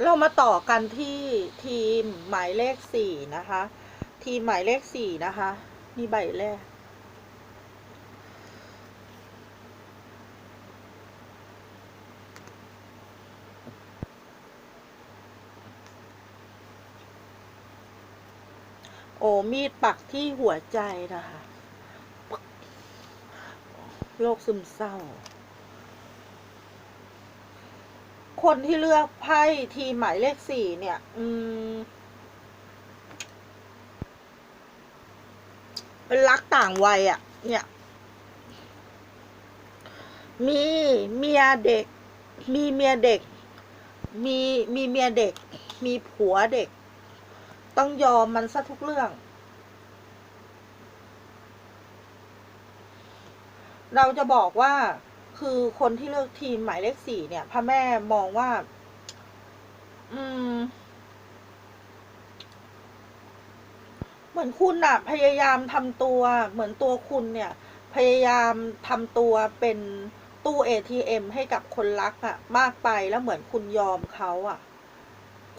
เรามาต่อกันที่ทีมหมายเลขสี่นะคะ ทีมหมายเลขสี่นะคะนี่ใบแรก โอ้มีดปักที่หัวใจนะคะโรคซึมเศร้า คนที่เลือกไพ่ทีหมายเลขสี่เนี่ย อืม เป็นรักต่างวัยอะ่ะ เนี่ย มีเมียเด็ก มีเมียเด็ก มีมีเมียเด็ก มีผัวเด็ก ต้องยอมมันซะทุกเรื่อง เราจะบอกว่า คือคนที่เลือกทีมหมายเลขสี่เนี่ยพระแม่มองว่า อืม เหมือนคุณอะพยายามทำตัว เหมือนตัวคุณเนี่ย พยายามทำตัวเป็นตู้ ATM ให้กับคนรักอะมากไปแล้วเหมือนคุณยอมเขาอะ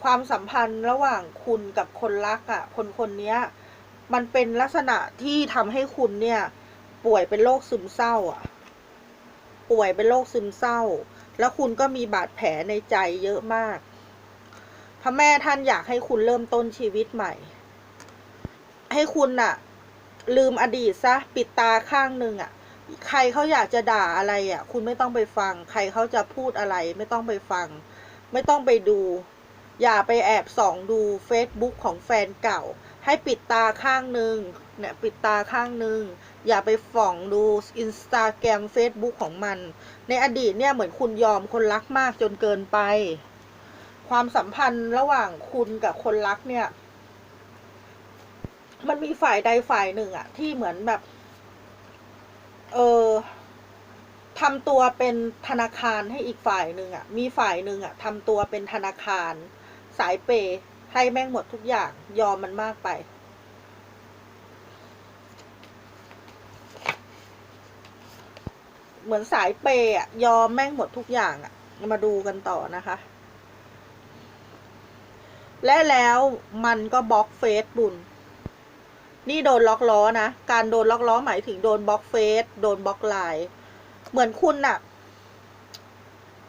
ความสัมพันธ์ระหว่างคุณกับคนรักอะคนคนเนี้ยมันเป็นลักษณะที่ทำให้คุณเนี่ย ป่วยเป็นโรคซึมเศร้าอะ ป่วยเป็นโรคซึมเศร้า แล้วคุณก็มีบาดแผลในใจเยอะมาก พระแม่ท่านอยากให้คุณเริ่มต้นชีวิตใหม่ ให้คุณน่ะ ลืมอดีตซะปิดตาข้างหนึ่งอะใครเขาอยากจะด่าอะไรอะคุณไม่ต้องไปฟัง ใครเขาจะพูดอะไร ไม่ต้องไปฟัง ไม่ต้องไปดู อย่าไปแอบส่องดู Facebook ของแฟนเก่า ให้ปิดตาข้างหนึ่งเนี่ยปิดตาข้างหนึ่ง อย่าไปฝ่องดูอินสตาแกรม Facebook ของมัน ในอดีตเนี่ยเหมือนคุณยอมคนรักมากจนเกินไป ความสัมพันธ์ระหว่างคุณกับคนรักเนี่ย มันมีฝ่ายใดฝ่ายหนึ่งอะที่เหมือนแบบ เออทำตัวเป็นธนาคารให้อีกฝ่ายหนึ่งอะมีฝ่ายหนึ่งอะทำตัวเป็นธนาคาร สายเปให้แม่งหมดทุกอย่างยอมมันมากไป เหมือนสายเปย์อะยอมแม่งหมดทุกอย่างอะมาดูกันต่อนะคะ และแล้วมันก็บล็อกเฟซบุญ นี่โดนล็อกล้อนะ การโดนล็อกล้อหมายถึงโดนบล็อกเฟซโดนบล็อกไลน์เหมือนคุณน่ะ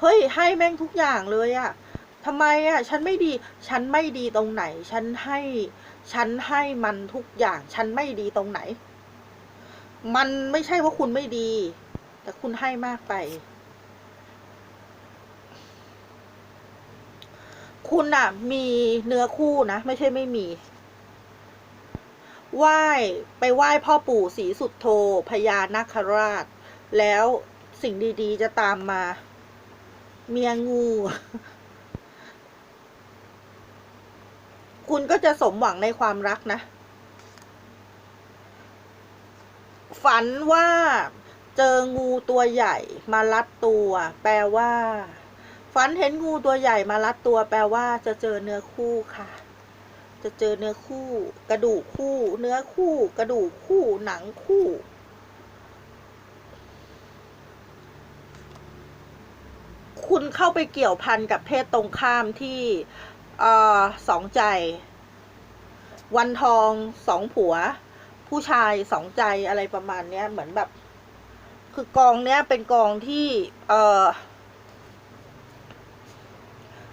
เฮ้ยให้แม่งทุกอย่างเลยอะทำไมอะฉันไม่ดี ฉันไม่ดีตรงไหน ฉันให้ ฉันให้มันทุกอย่าง ฉันไม่ดีตรงไหน มันไม่ใช่ว่าคุณไม่ดี แต่คุณให้มากไป คุณอะมีเนื้อคู่นะ ไม่ใช่ไม่มีไหว้ไปไหว้พ่อปู่ศรีสุดโทพญานาคราช แล้วสิ่งดีๆจะตามมา เมียงู คุณก็จะสมหวังในความรักนะ ฝันว่า เจองูตัวใหญ่มารัดตัว แปลว่า ฝันเห็นงูตัวใหญ่มารัดตัว แปลว่า จะเจอเนื้อคู่ค่ะ จะเจอเนื้อคู่ กระดูกคู่ เนื้อคู่ กระดูกคู่ หนังคู่คุณเข้าไปเกี่ยวพันกับเพศตรงข้ามที่เอ่อสองใจ วันทองสองผัว ผู้ชายสองใจอะไรประมาณเนี้ยเหมือนแบบ คือกองเนี้ยเป็นกองที่เอ่อ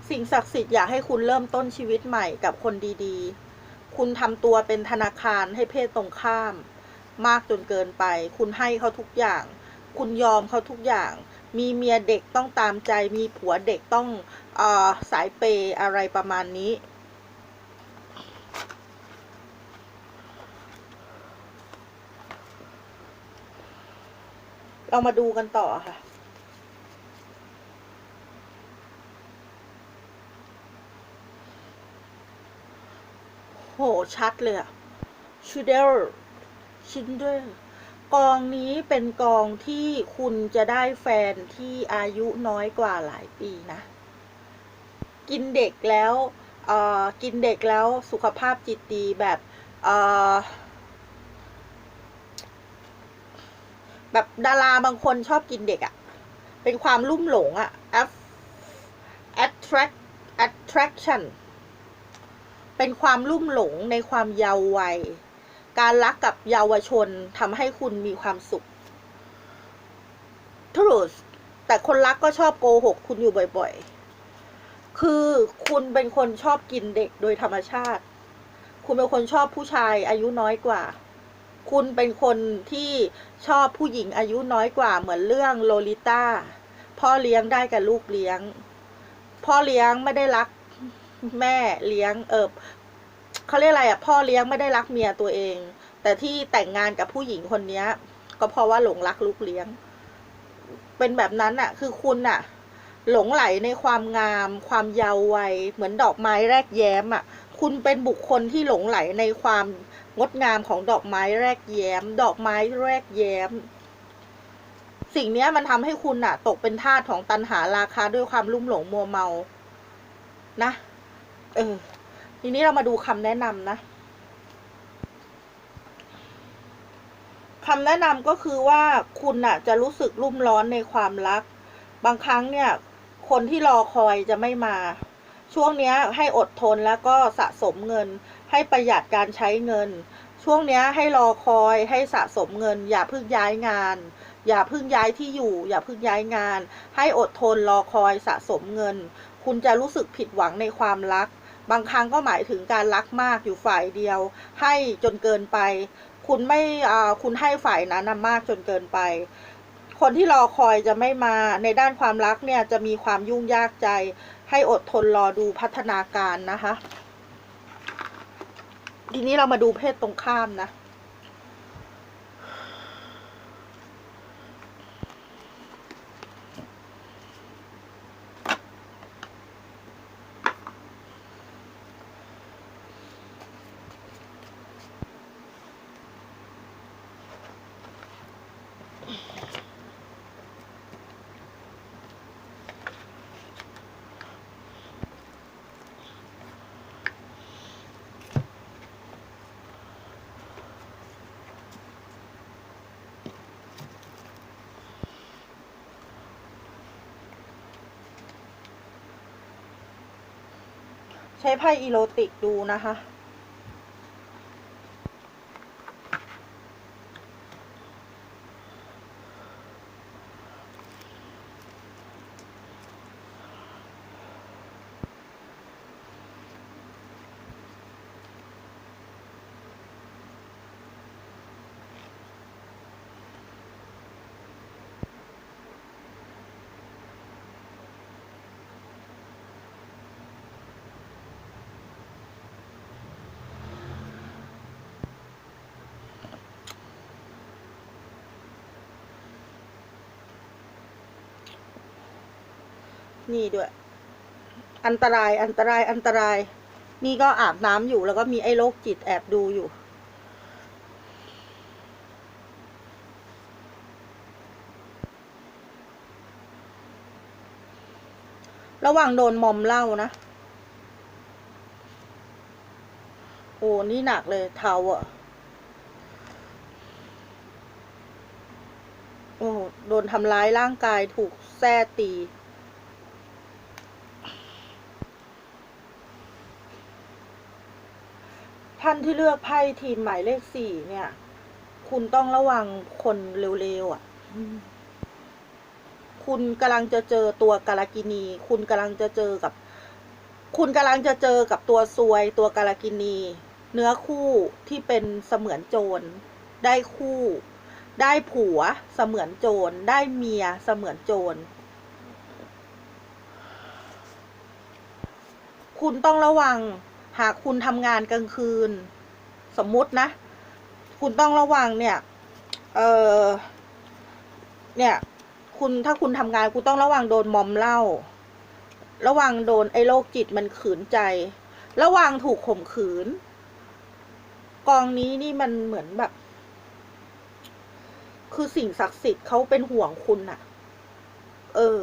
สิ่งศักดิ์สิทธิ์อยากให้คุณเริ่มต้นชีวิตใหม่กับคนดีๆ คุณทำตัวเป็นธนาคารให้เพศตรงข้าม มากจนเกินไป คุณให้เขาทุกอย่าง คุณยอมเขาทุกอย่าง มีเมียเด็กต้องตามใจ มีผัวเด็กต้องเออสายเปย์อะไรประมาณนี้ เรามาดูกันต่อค่ะ โห ชัดเลยอะชูเดลชินเดลกองนี้เป็นกองที่คุณจะได้แฟนที่อายุน้อยกว่าหลายปีนะ กินเด็กแล้วอ่อกินเด็กแล้วสุขภาพจิตดีแบบเอ่อ แบบดาราบางคนชอบกินเด็กอะเป็นความลุ่มหลงอะ Aff- attract attraction เป็นความลุ่มหลงในความเยาว์วัย การรักกับเยาวชนทำให้คุณมีความสุข truth แต่คนรักก็ชอบโกหกคุณอยู่บ่อยๆ คือคุณเป็นคนชอบกินเด็กโดยธรรมชาติ คุณเป็นคนชอบผู้ชายอายุน้อยกว่า คุณเป็นคนที่ชอบผู้หญิงอายุน้อยกว่าเหมือนเรื่องโลลิต้าพ่อเลี้ยงได้กับลูกเลี้ยง พ่อเลี้ยงไม่ได้รักแม่เลี้ยงเออเขาเรียกอะไรอะ พ่อเลี้ยงไม่ได้รักเมียตัวเอง แต่ที่แต่งงานกับผู้หญิงคนเนี้ย ก็เพราะว่าหลงรักลูกเลี้ยง เป็นแบบนั้นอะ คือคุณอะ หลงไหลในความงาม ความเยาว์วัยเหมือนดอกไม้แรกแย้มอะ คุณเป็นบุคคลที่หลงไหลในความ งดงามของดอกไม้แรกแย้ม ดอกไม้แรกแย้ม สิ่งนี้มันทำให้คุณอะตกเป็นทาสของตันหาราคาด้วยความลุ่มหลงมัวเมา นะ เออ ทีนี้เรามาดูคำแนะนำนะคำแนะนำก็คือว่าคุณอะจะรู้สึกรุ่มร้อนในความรัก บางครั้งเนี่ย คนที่รอคอยจะไม่มา ช่วงนี้ให้อดทนแล้วก็สะสมเงิน ให้ประหยัดการใช้เงิน ช่วงนี้ให้รอคอยให้สะสมเงิน อย่าเพิ่งย้ายงาน อย่าเพิ่งย้ายที่อยู่ อย่าเพิ่งย้ายงาน ให้อดทนรอคอยสะสมเงิน คุณจะรู้สึกผิดหวังในความรัก บางครั้งก็หมายถึงการรักมากอยู่ฝ่ายเดียว ให้จนเกินไป คุณไม่คุณให้ฝ่ายนั้นมากจนเกินไปคนที่รอคอยจะไม่มาในด้านความรักเนี่ยจะมีความยุ่งยากใจ ให้อดทนรอดูพัฒนาการนะคะ ทีนี้เรามาดูเพศตรงข้ามนะ ใช้ไพ่อีโรติกดูนะคะ นี่ด้วย อันตรายอันตรายอันตราย นี่ก็อาบน้ำอยู่แล้วก็มีไอ้โรคจิตแอบดูอยู่ ระหว่างโดนมอมเหล้านะ โอ้ นี่หนักเลยเทาอะโอ้โดนทำร้ายร่างกายถูกแส้ตีานที่เลือกไพ่ทีมหมายเลขสี่เนี่ย คุณต้องระวังคนเร็วๆอะ คุณกำลังจะเจอตัวกาลากินี คุณกำลังจะเจอกับ คุณกำลังจะเจอกับตัวซวย ตัวกาลากินี เนื้อคู่ที่เป็นเสมือนโจร ได้คู่ ได้ผัวเสมือนโจร ได้เมียเสมือนโจร คุณต้องระวัง หากคุณทำงานกลางคืน สมมุตินะ คุณต้องระวังเนี่ย เออเนี่ย คุณถ้าคุณทำงานคุณต้องระวังโดนมอมเหล้าระวังโดนไอ้โรคจิตมันขืนใจ ระวังถูกข่มขืน กองนี้นี่มันเหมือนแบบ คือสิ่งศักดิ์สิทธิ์เขาเป็นห่วงคุณอะเออ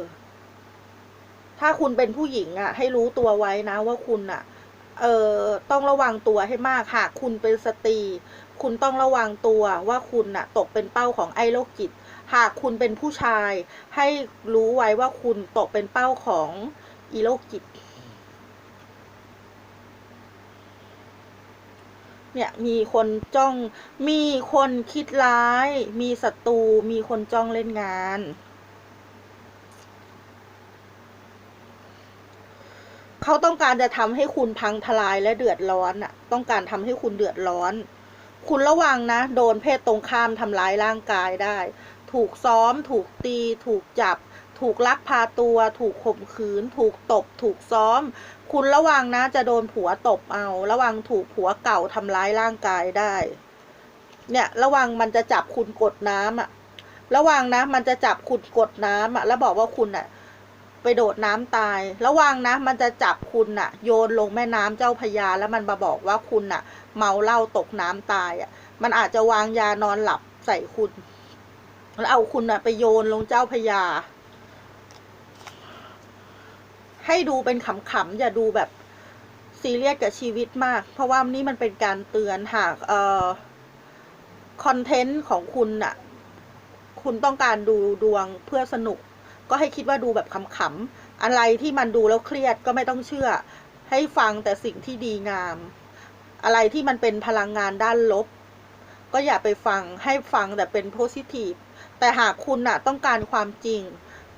ถ้าคุณเป็นผู้หญิงอะให้รู้ตัวไว้นะว่าคุณอะ เอ่อต้องระวังตัวให้มากหากคุณเป็นสตรี คุณต้องระวังตัวว่าคุณน่ะตกเป็นเป้าของไอ้โรคจิต หากคุณเป็นผู้ชาย ให้รู้ไว้ว่าคุณตกเป็นเป้าของอีโรคจิตเนี่ยมีคนจ้อง มีคนคิดร้าย มีศัตรู มีคนจ้องเล่นงาน เขาต้องการจะทำให้คุณพังทลายและเดือดร้อนน่ะต้องการทำให้คุณเดือดร้อน คุณระวังนะ โดนเพศตรงข้ามทำร้ายร่างกายได้ ถูกซ้อม ถูกตี ถูกจับ ถูกลักพาตัว ถูกข่มขืน ถูกตบ ถูกซ้อม คุณระวังนะ จะโดนผัวตบเอา ระวังถูกผัวเก่าทำร้ายร่างกายได้ เนี่ย ระวังมันจะจับคุณกดน้ำอะระวังนะ มันจะจับคุณกดน้ำอะแล้วบอกว่าคุณอะ ไปโดดน้ำตาย ระวังนะ มันจะจับคุณอะโยนลงแม่น้ำเจ้าพยา แล้วมันมาบอกว่าคุณอะเมาเหล้าตกน้ำตายอะมันอาจจะวางยานอนหลับใส่คุณ แล้วเอาคุณอะไปโยนลงเจ้าพยา ให้ดูเป็นขำๆอย่าดูแบบซีเรียสกับชีวิตมาก เพราะว่านี่มันเป็นการเตือนหากเอ่อคอนเทนต์ของคุณน่ะ คุณต้องการดูดวงเพื่อสนุก ก็ให้คิดว่าดูแบบขำๆอะไรที่มันดูแล้วเครียดก็ไม่ต้องเชื่อ ให้ฟังแต่สิ่งที่ดีงาม อะไรที่มันเป็นพลังงานด้านลบ ก็อย่าไปฟังให้ฟังแต่เป็นโพซิทีฟแต่หากคุณน่ะต้องการความจริง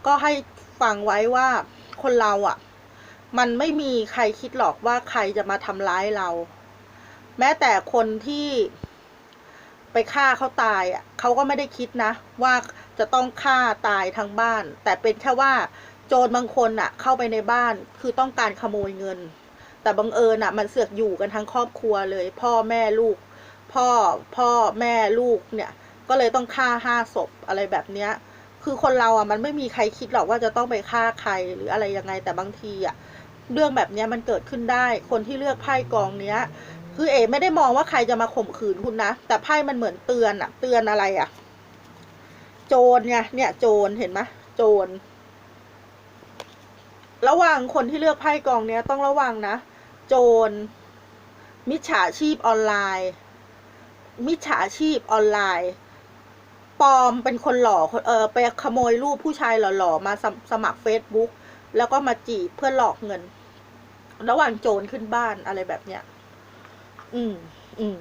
ก็ให้ฟังไว้ว่าคนเราอะ มันไม่มีใครคิดหรอกว่าใครจะมาทำร้ายเรา แม้แต่คนที่ไปฆ่าเขาตายอะเขาก็ไม่ได้คิดนะ ว่า จะต้องฆ่าตายทั้งบ้าน แต่เป็นแค่ว่าโจรบางคนอะเข้าไปในบ้าน คือต้องการขโมยเงิน แต่บังเอิญอะมันเสือกอยู่กันทั้งครอบครัวเลย พ่อแม่ลูก พ่อพ่อแม่ลูกเนี่ย ก็เลยต้องฆ่าห้าศพอะไรแบบเนี้ย คือคนเราอะมันไม่มีใครคิดหรอกว่าจะต้องไปฆ่าใครหรืออะไรยังไงแต่บางทีอะเรื่องแบบเนี้ยมันเกิดขึ้นได้ คนที่เลือกไพ่กองเนี้ย คือเอ ไม่ได้มองว่าใครจะมาข่มขืนคุณนะ แต่ไพ่มันเหมือนเตือนอะเตือนอะไรอะ โจรไงเนี่ย โจรเห็นไหมโจร ระวังคนที่เลือกไพ่กองเนี้ยต้องระวังนะ โจร มิจฉาชีพออนไลน์ มิจฉาชีพออนไลน์ปลอมเป็นคนหล่อเออไปขโมยรูปผู้ชายหล่อๆมาสมสมัครเฟซบุ๊กแล้วก็มาจีบเพื่อหลอกเงิน ระหว่างโจรขึ้นบ้านอะไรแบบเนี้ย อืม อืม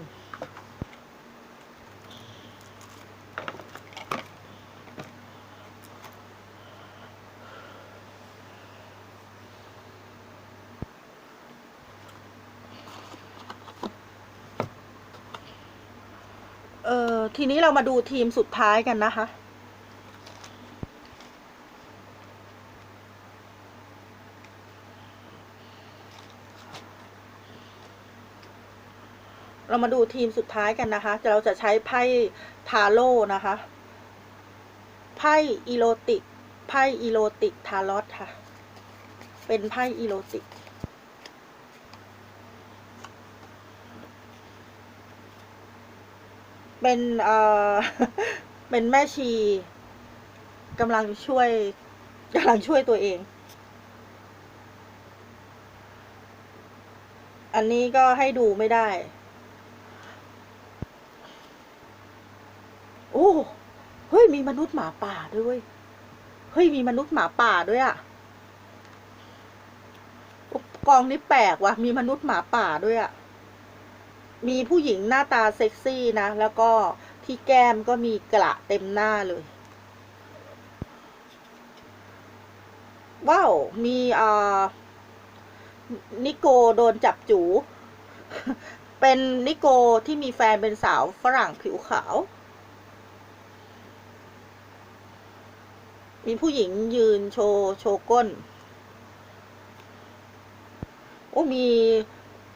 ทีนี้เรามาดูทีมสุดท้ายกันนะคะ เรามาดูทีมสุดท้ายกันนะคะเราจะใช้ไพ่ทาโร่นะคะ ไพ่อีโรติก ไพ่อีโรติกทารอตค่ะ เป็นไพ่อีโรติก เป็นเอ่อเป็นแม่ชีกำลังช่วยกำลังช่วยตัวเอง อันนี้ก็ให้ดูไม่ได้โอ้เฮ้ยมีมนุษย์หมาป่าด้วยเฮ้ยมีมนุษย์หมาป่าด้วยอะกองนี้แปลกว่ะมีมนุษย์หมาป่าด้วยอะ มีผู้หญิงหน้าตาเซ็กซี่นะ แล้วก็ที่แก้มก็มีกระเต็มหน้าเลย ว้าว มีอ่านิโกโดนจับจู เป็นนิโกที่มีแฟนเป็นสาวฝรั่งผิวขาว มีผู้หญิงยืนโชว์โชว์ก้น โอ้มี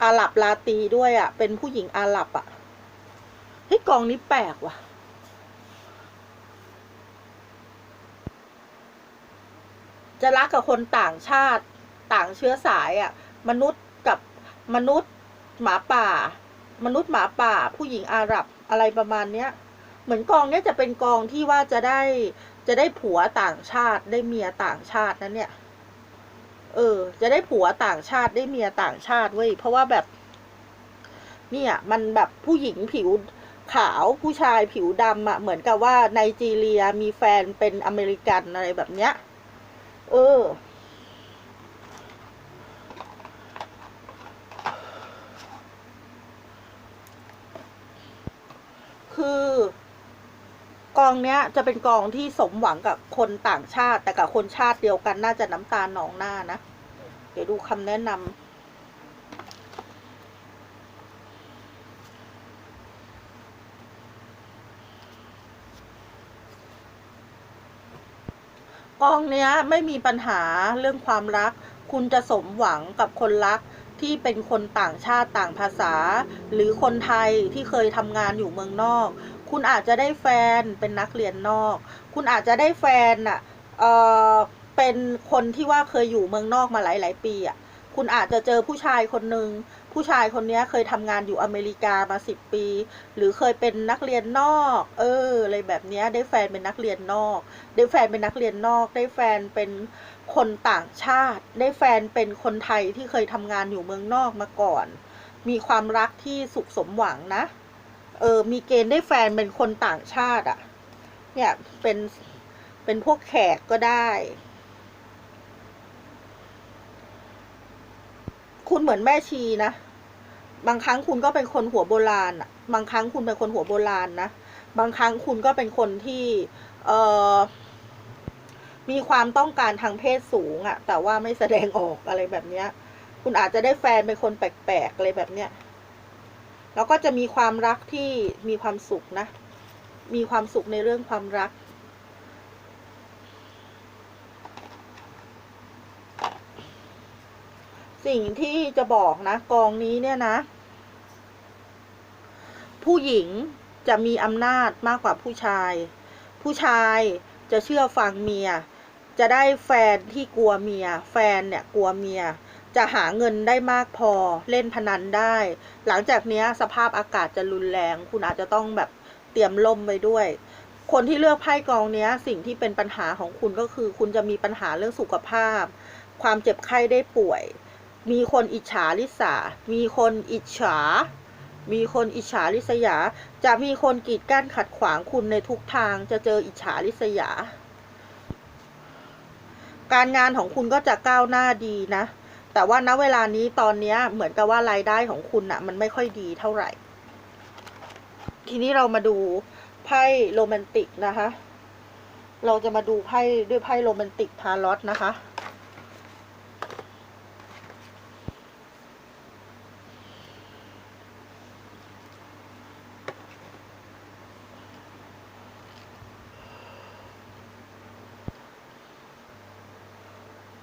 อาหรับลาตีด้วยอะ่ะ เป็นผู้หญิงอาหรับอะ่ะเฮ้ยกองนี้แปลกว่ะ จะรักกับคนต่างชาติต่างเชื้อสายอะ่ะ มนุษย์กับมนุษย์หมาป่า มนุษย์หมาป่า ผู้หญิงอาหรับอะไรประมาณเนี้ย เหมือนกองเนี้ยจะเป็นกองที่ว่าจะได้จะได้ผัวต่างชาติได้เมียต่างชาตินั้นเนี่ย เออ จะได้ผัวต่างชาติได้เมียต่างชาติเว้ยเพราะว่าแบบ เนี่ย มันแบบผู้หญิงผิวขาวผู้ชายผิวดำอะ่ะเหมือนกับว่าไนจีเรียมีแฟนเป็นอเมริกันอะไรแบบเนี้ย เอออ กองเนี้ยจะเป็นกองที่สมหวังกับคนต่างชาติ แต่กับคนชาติเดียวกันน่าจะน้ำตาหนองหน้านะ เดี๋ยวดูคำแนะนำกองเนี้ยไม่มีปัญหาเรื่องความรัก คุณจะสมหวังกับคนรักที่เป็นคนต่างชาติต่างภาษา หรือคนไทยที่เคยทำงานอยู่เมืองนอก คุณอาจจะได้แฟนเป็นนักเรียนนอก คุณอาจจะได้แฟนน่ะเออเป็นคนที่ว่าเคยอยู่เมืองนอกมาหลาย ๆ ปีอะคุณอาจจะเจอผู้ชายคนหนึ่งผู้ชายคนนี้เคยทำงานอยู่อเมริกามาสิบปี หรือเคยเป็นนักเรียนนอก เอออะไรแบบนี้ได้แฟนเป็นนักเรียนนอก ได้แฟนเป็นนักเรียนนอก ได้แฟนเป็นคนต่างชาติ ได้แฟนเป็นคนไทยที่เคยทำงานอยู่เมืองนอกมาก่อน มีความรักที่สุขสมหวังนะ เออมีเกณฑ์ได้แฟนเป็นคนต่างชาติอะ่ะ เนี่ยเป็นเป็นพวกแขกก็ได้ คุณเหมือนแม่ชีนะ บางครั้งคุณก็เป็นคนหัวโบราณอะบางครั้งคุณเป็นคนหัวโบราณนะ บางครั้งคุณก็เป็นคนที่ เออมีความต้องการทางเพศสูงอะแต่ว่าไม่แสดงออกอะไรแบบเนี้ย คุณอาจจะได้แฟนเป็นคนแปลกๆอะไรแบบเนี้ย แล้วก็จะมีความรักที่มีความสุขนะ มีความสุขในเรื่องความรัก สิ่งที่จะบอกนะกองนี้เนี่ยนะ ผู้หญิงจะมีอำนาจมากกว่าผู้ชาย ผู้ชายจะเชื่อฟังเมีย จะได้แฟนที่กลัวเมีย แฟนเนี่ยกลัวเมีย จะหาเงินได้มากพอเล่นพนันได้ หลังจากนี้สภาพอากาศจะรุนแรง คุณอาจจะต้องแบบเตรียมล่มไว้ด้วย คนที่เลือกไพ่กองนี้สิ่งที่เป็นปัญหาของคุณก็คือ คุณจะมีปัญหาเรื่องสุขภาพ ความเจ็บไข้ได้ป่วย มีคนอิจฉาริษามีคนอิจฉา มีคนอิจฉาริษยา จะมีคนกีดกั้นขัดขวางคุณในทุกทาง จะเจออิจฉาริษยา การงานของคุณก็จะก้าวหน้าดีนะ แต่ว่าณเวลานี้ตอนนี้เหมือนกับว่ารายได้ของคุณอะมันไม่ค่อยดีเท่าไหร่ ทีนี้เรามาดูไพ่โรแมนติกนะคะ เราจะมาดูไพ่ด้วยไพ่โรแมนติกทาร์ลอตนะคะ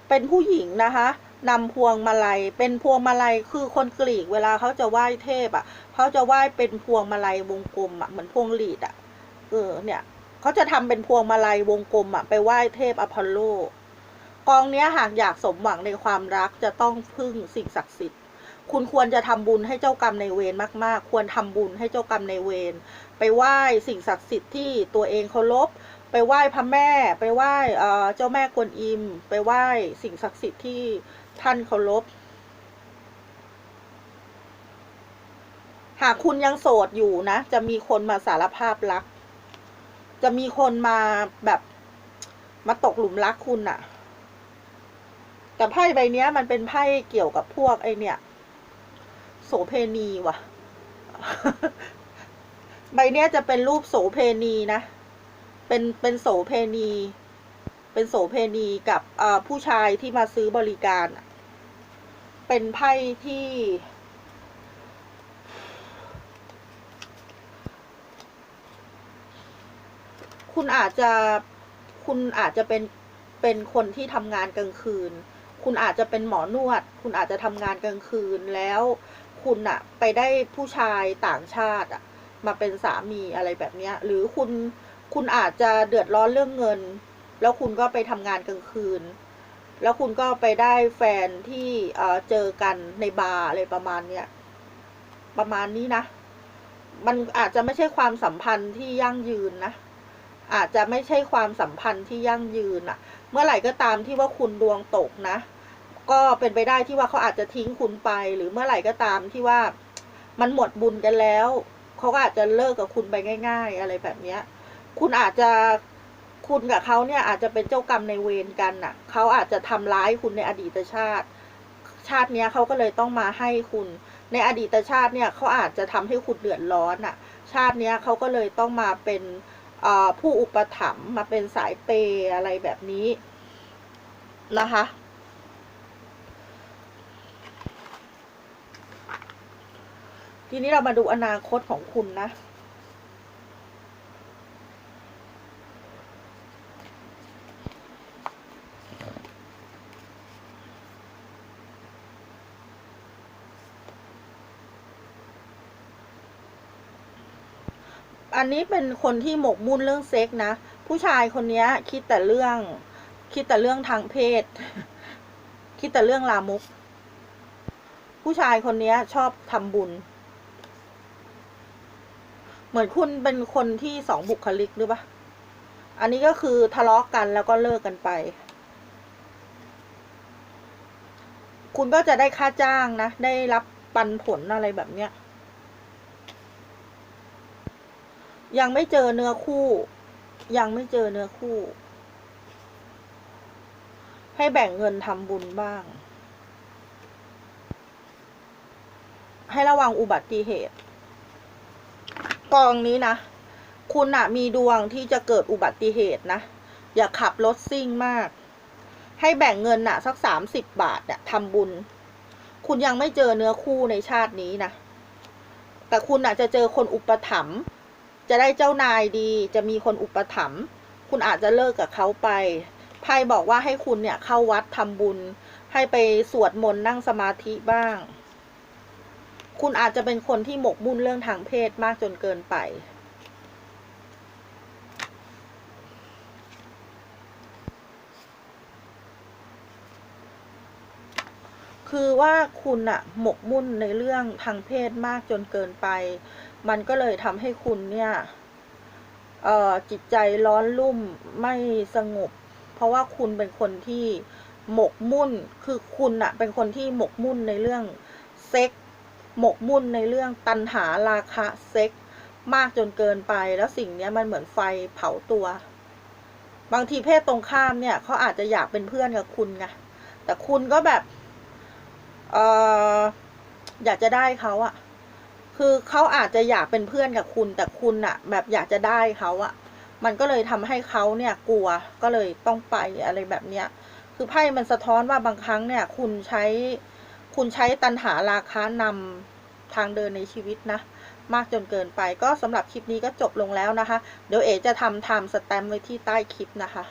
เป็นผู้หญิงนะคะ นำพวงมาลัย เป็นพวงมาลัยคือคนกรีกเวลาเขาจะไหว้เทพอะเขาจะไหว้เป็นพวงมาลัยวงกลมอะเหมือนพวงหลีดอะเออเนี่ยเขาจะทำเป็นพวงมาลัยวงกลมอะไปไหว้เทพอพอลโลกองเนี้ยหากอยากสมหวังในความรักจะต้องพึ่งสิ่งศักดิ์สิทธิ์ คุณควรจะทำบุญให้เจ้ากรรมในเวรมาก ๆ ควรทำบุญให้เจ้ากรรมในเวรไปไหว้สิ่งศักดิ์สิทธิ์ที่ตัวเองเคารพไปไหว้พระแม่ ไปไหว้เจ้าแม่กวนอิม ไปไหว้สิ่งศักดิ์สิทธิ์ที่ ท่านเคารพหากคุณยังโสดอยู่นะ จะมีคนมาสารภาพรัก จะมีคนมาแบบมาตกหลุมรักคุณอะแต่ไพ่ใบนี้มันเป็นไพ่เกี่ยวกับพวกไอเนี่ย โสเพณีว่ะ ใบเนี้ยจะเป็นรูปโสเพณีนะ เป็นเป็นโสเพณี เป็นโสเพณีกับผู้ชายที่มาซื้อบริการ เป็นไพ่ที่ คุณอาจจะคุณอาจจะเป็นเป็นคนที่ทำงานกลางคืน คุณอาจจะเป็นหมอนวด คุณอาจจะทำงานกลางคืนแล้วคุณอะไปได้ผู้ชายต่างชาติอะมาเป็นสามีอะไรแบบเนี้ย หรือคุณคุณอาจจะเดือดร้อนเรื่องเงิน แล้วคุณก็ไปทำงานกลางคืน แล้วคุณก็ไปได้แฟนที่เอ่อเจอกันในบาร์อะไรประมาณเนี้ยประมาณนี้นะ มันอาจจะไม่ใช่ความสัมพันธ์ที่ยั่งยืนนะ อาจจะไม่ใช่ความสัมพันธ์ที่ยั่งยืนอะเมื่อไหร่ก็ตามที่ว่าคุณดวงตกนะ ก็เป็นไปได้ที่ว่าเขาอาจจะทิ้งคุณไป หรือเมื่อไหร่ก็ตามที่ว่ามันหมดบุญกันแล้ว เขาก็อาจจะเลิกกับคุณไปง่าย ๆ อะไรแบบเนี้ย คุณอาจจะ คุณกับเขาเนี่ยอาจจะเป็นเจ้ากรรมในเวรกันน่ะเขาอาจจะทำร้ายคุณในอดีตชาติ ชาติเนี้ยเขาก็เลยต้องมาให้คุณ ในอดีตชาติเนี่ยเขาอาจจะทำให้คุณเดือดร้อนน่ะ ชาติเนี้ยเขาก็เลยต้องมาเป็นผู้อุปถัมภ์มาเป็นสายเปย์อะไรแบบนี้นะคะทีนี้เรามาดูอนาคตของคุณนะ อันนี้เป็นคนที่หมกมุ่นเรื่องเซ็กนะ ผู้ชายคนนี้คิดแต่เรื่อง คิดแต่เรื่องทางเพศ คิดแต่เรื่องลามก ผู้ชายคนนี้ชอบทำบุญ เหมือนคุณเป็นคนที่สองบุคลิกหรือปะอันนี้ก็คือทะเลาะกันแล้วก็เลิกกันไป คุณก็จะได้ค่าจ้างนะ ได้รับปันผลอะไรแบบเนี้ย ยังไม่เจอเนื้อคู่ ยังไม่เจอเนื้อคู่ ให้แบ่งเงินทำบุญบ้าง ให้ระวังอุบัติเหตุ กองนี้นะ คุณอะมีดวงที่จะเกิดอุบัติเหตุนะ อย่าขับรถซิ่งมาก ให้แบ่งเงินอะสักสามสิบบาทอะทำบุญ คุณยังไม่เจอเนื้อคู่ในชาตินี้นะ แต่คุณอะจะเจอคนอุปถัมภ์ จะได้เจ้านายดี จะมีคนอุปถัมภ์คุณอาจจะเลิกกับเขาไปไพ่บอกว่าให้คุณเนี่ยเข้าวัดทำบุญ ให้ไปสวดมนต์นั่งสมาธิบ้าง คุณอาจจะเป็นคนที่หมกมุ่นเรื่องทางเพศมากจนเกินไปคือว่าคุณอะหมกมุ่นในเรื่องทางเพศมากจนเกินไป มันก็เลยทำให้คุณเนี่ยจิตใจร้อนรุ่มไม่สงบ เพราะว่าคุณเป็นคนที่หมกมุ่นคือคุณอะเป็นคนที่หมกมุ่นในเรื่องเซ็กหมกมุ่นในเรื่องตัณหาราคะเซ็กมากจนเกินไป แล้วสิ่งเนี้ยมันเหมือนไฟเผาตัว บางทีเพศตรงข้ามเนี่ยเขาอาจจะอยากเป็นเพื่อนกับคุณไงแต่คุณก็แบบเอออยากจะได้เขาอะ คือเขาอาจจะอยากเป็นเพื่อนกับคุณ แต่คุณอะแบบอยากจะได้เขาอะมันก็เลยทำให้เขาเนี่ยกลัวก็เลยต้องไปอะไรแบบเนี้ย คือไพ่มันสะท้อนว่าบางครั้งเนี่ย คุณใช้ คุณใช้ตันหาราคานำทางเดินในชีวิตนะ มากจนเกินไปก็สำหรับคลิปนี้ก็จบลงแล้วนะคะ เดี๋ยวเอ๋จะทำไทม์สแตมป์ไว้ที่ใต้คลิปนะคะ